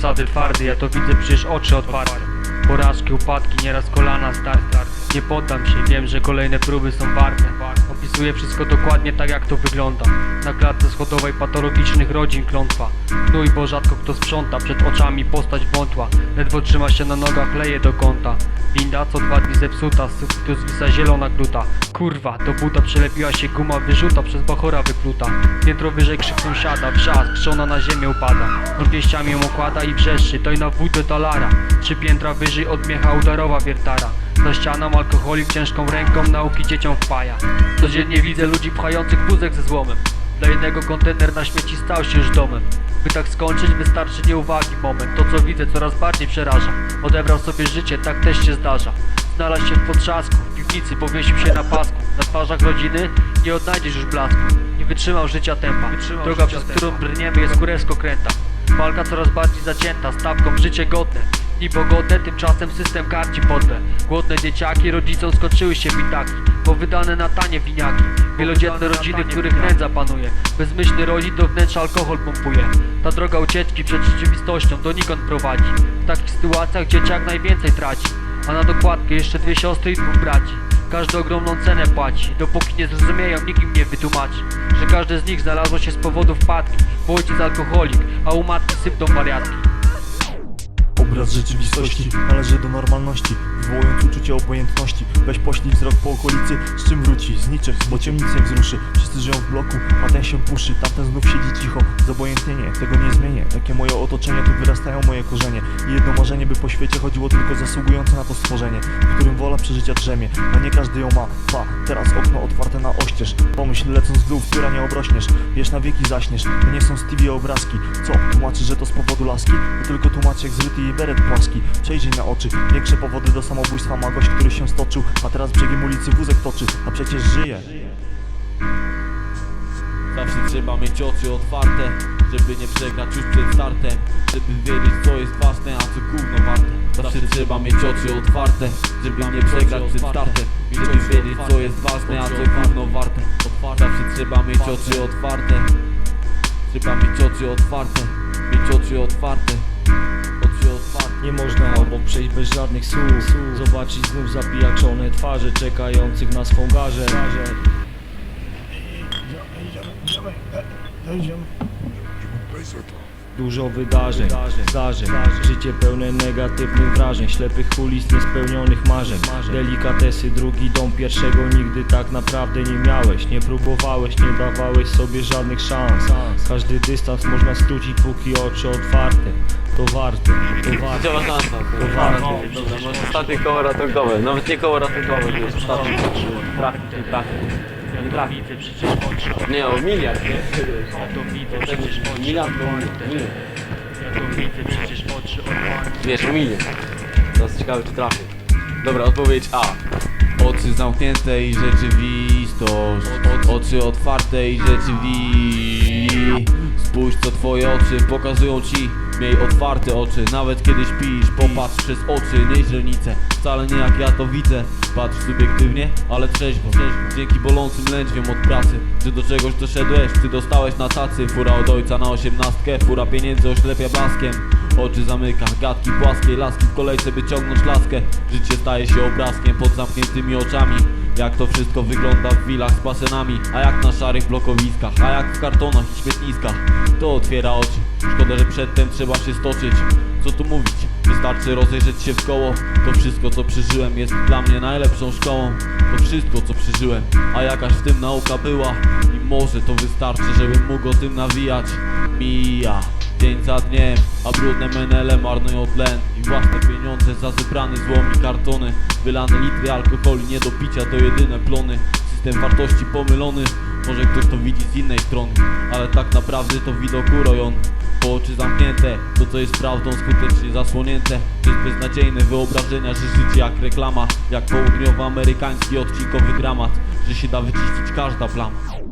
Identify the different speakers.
Speaker 1: Zasady twarde, ja to widzę przecież oczy otwarte. Porażki, upadki, nieraz kolana start, start Nie poddam się, wiem, że kolejne próby są warte Opisuję wszystko dokładnie tak jak to wygląda. Na klatce schodowej patologicznych rodzin klątwa. Gnój, bo rzadko kto sprząta Przed oczami postać wątła. Ledwo trzyma się na nogach, leje do kąta. Winda co dwa dni zepsuta, z sufitu zwisa zielona gluta Kurwa, do buta przylepiła się guma wyrzuta Przez bachora wypluta Piętro wyżej krzyk sąsiada, wrzask, krzona na ziemię upada. Pięściami ją okłada i wrzeszczy, to i na wódę talara. Trzy piętra wyżej odmiecha udarowa wiertara za ścianą alkoholik ciężką ręką nauki dzieciom wpaja Codziennie widzę ludzi pchających wózek ze złomem. Dla jednego kontener na śmieci stał się już domem. By tak skończyć wystarczy nieuwagi moment. To co widzę coraz bardziej przeraża. Odebrał sobie życie, tak też się zdarza. Znalazł się w potrzasku, w piwnicy powiesił się na pasku. Na twarzach rodziny nie odnajdziesz już blasku. Nie wytrzymał życia tempa. Droga przez którą brniemy jest kurewsko kręta. Walka coraz bardziej zacięta, stawką życie godne i pogodne, tymczasem system karci podle Głodne dzieciaki, rodzicom skończyły się bitaki Bo wydane na tanie winiaki. Wielodzietne rodziny, których nędza panuje. Bezmyślny rodzin do wnętrza alkohol pompuje. Ta droga ucieczki przed rzeczywistością donikąd prowadzi. W takich sytuacjach dzieciak najwięcej traci A na dokładkę jeszcze dwie siostry i dwóch braci. Każdy ogromną cenę płaci Dopóki nie zrozumieją, nikt im nie wytłumaczy Że każde z nich znalazło się z powodu wpadki. Bo ojciec alkoholik, a u matki sypną wariatki
Speaker 2: Obraz rzeczywistości należy do normalności Wywołując uczucie obojętności Weź poślij wzrok po okolicy. Z czym wróci? Z niczym, bo nie wzruszy. Wszyscy żyją w bloku, a ten się puszy. Tamten znów siedzi cicho, zobojętnienie Tego nie zmienię, takie moje otoczenie Tu wyrastają moje korzenie. I jedno marzenie, by po świecie chodziło tylko zasługujące na to stworzenie W którym wola przeżycia drzemie. A nie każdy ją ma, pa, teraz okno otwarte na oścież. Pomyśl lecąc w dół, w pióra nie obrośniesz. Wiesz, na wieki zaśniesz, to nie są Stevie obrazki. Co, tłumaczy, że to z powodu laski? To tylko tłumaczy jak zryty jej beret płaski. Przejrzyj na oczy, większe powody do samobójstwa ma gość, który się stoczył A teraz brzegiem ulicy wózek toczy, a przecież żyje.
Speaker 3: Zawsze trzeba mieć oczy otwarte Żeby nie przegrać już przed startem Żeby wiedzieć co jest ważne, a co gówno warte. Zawsze trzeba mieć oczy otwarte Żeby nie przegrać przed startem Żeby wiedzieć co jest ważne, a co gówno warte. Zawsze trzeba mieć oczy otwarte Trzeba mieć oczy otwarte Mieć oczy otwarte Oczy otwarte
Speaker 4: Nie można obok przejść bez żadnych słów Zobaczyć znów zapijaczone twarze Czekających na swą garzę Dużo wydarzeń, zdarzeń Życie pełne negatywnych wrażeń Ślepych ulic, niespełnionych marzeń. Delikatesy, drugi dom Pierwszego nigdy tak naprawdę nie miałeś. Nie próbowałeś, nie dawałeś sobie żadnych szans. Każdy dystans można skrócić póki oczy otwarte. To warte, to warte.
Speaker 3: Działa szansa
Speaker 4: To warto.
Speaker 3: Dobra, może ostatnie koło ratunkowe. Nawet nie koło ratunkowe, to jest ostatnie. Trafi, nie Nie
Speaker 1: to widzę przecież oczy
Speaker 3: Nie, o miliard, nie?
Speaker 1: Ja to widzę przecież oczy
Speaker 3: Miliard,
Speaker 1: otwarte
Speaker 3: miliard
Speaker 1: Ja to widzę przecież oczy
Speaker 3: Wiesz, o miliard Teraz ciekawe czy trafię. Dobra, odpowiedź A. Oczy zamknięte i rzeczywistość. Oczy otwarte i rzeczywistość. Spójrz co twoje oczy pokazują ci Miej otwarte oczy, nawet kiedy śpisz Popatrz przez oczy, nie źrenice. Wcale nie jak ja to widzę. Patrz subiektywnie, ale trzeźwo. Dzięki bolącym lędźwiom od pracy. Czy do czegoś doszedłeś, czy dostałeś na tacy. Fura od ojca na osiemnastkę Fura pieniędzy oślepia blaskiem. Oczy zamyka, gadki płaskie Laski w kolejce by ciągnąć laskę. Życie staje się obrazkiem pod zamkniętymi oczami. Jak to wszystko wygląda w willach z basenami? A jak na szarych blokowiskach A jak w kartonach i śmietniskach To otwiera oczy Szkoda, że przedtem trzeba się stoczyć. Co tu mówić? Wystarczy rozejrzeć się w koło. To wszystko co przeżyłem jest dla mnie najlepszą szkołą. To wszystko co przeżyłem. A jakaś w tym nauka była? I może to wystarczy, żebym mógł o tym nawijać. Mija. Dzień za dniem, a brudne menele marnują tlen. I własne pieniądze za zebrany złom i kartony. Wylane litry alkoholi nie do picia to jedyne plony System wartości pomylony. Może ktoś to widzi z innej strony Ale tak naprawdę to widok urojony po oczy zamknięte, to co jest prawdą skutecznie zasłonięte. Przez beznadziejne wyobrażenia, że życie jak reklama Jak południowoamerykański odcinkowy dramat Że się da wyczyścić każda plama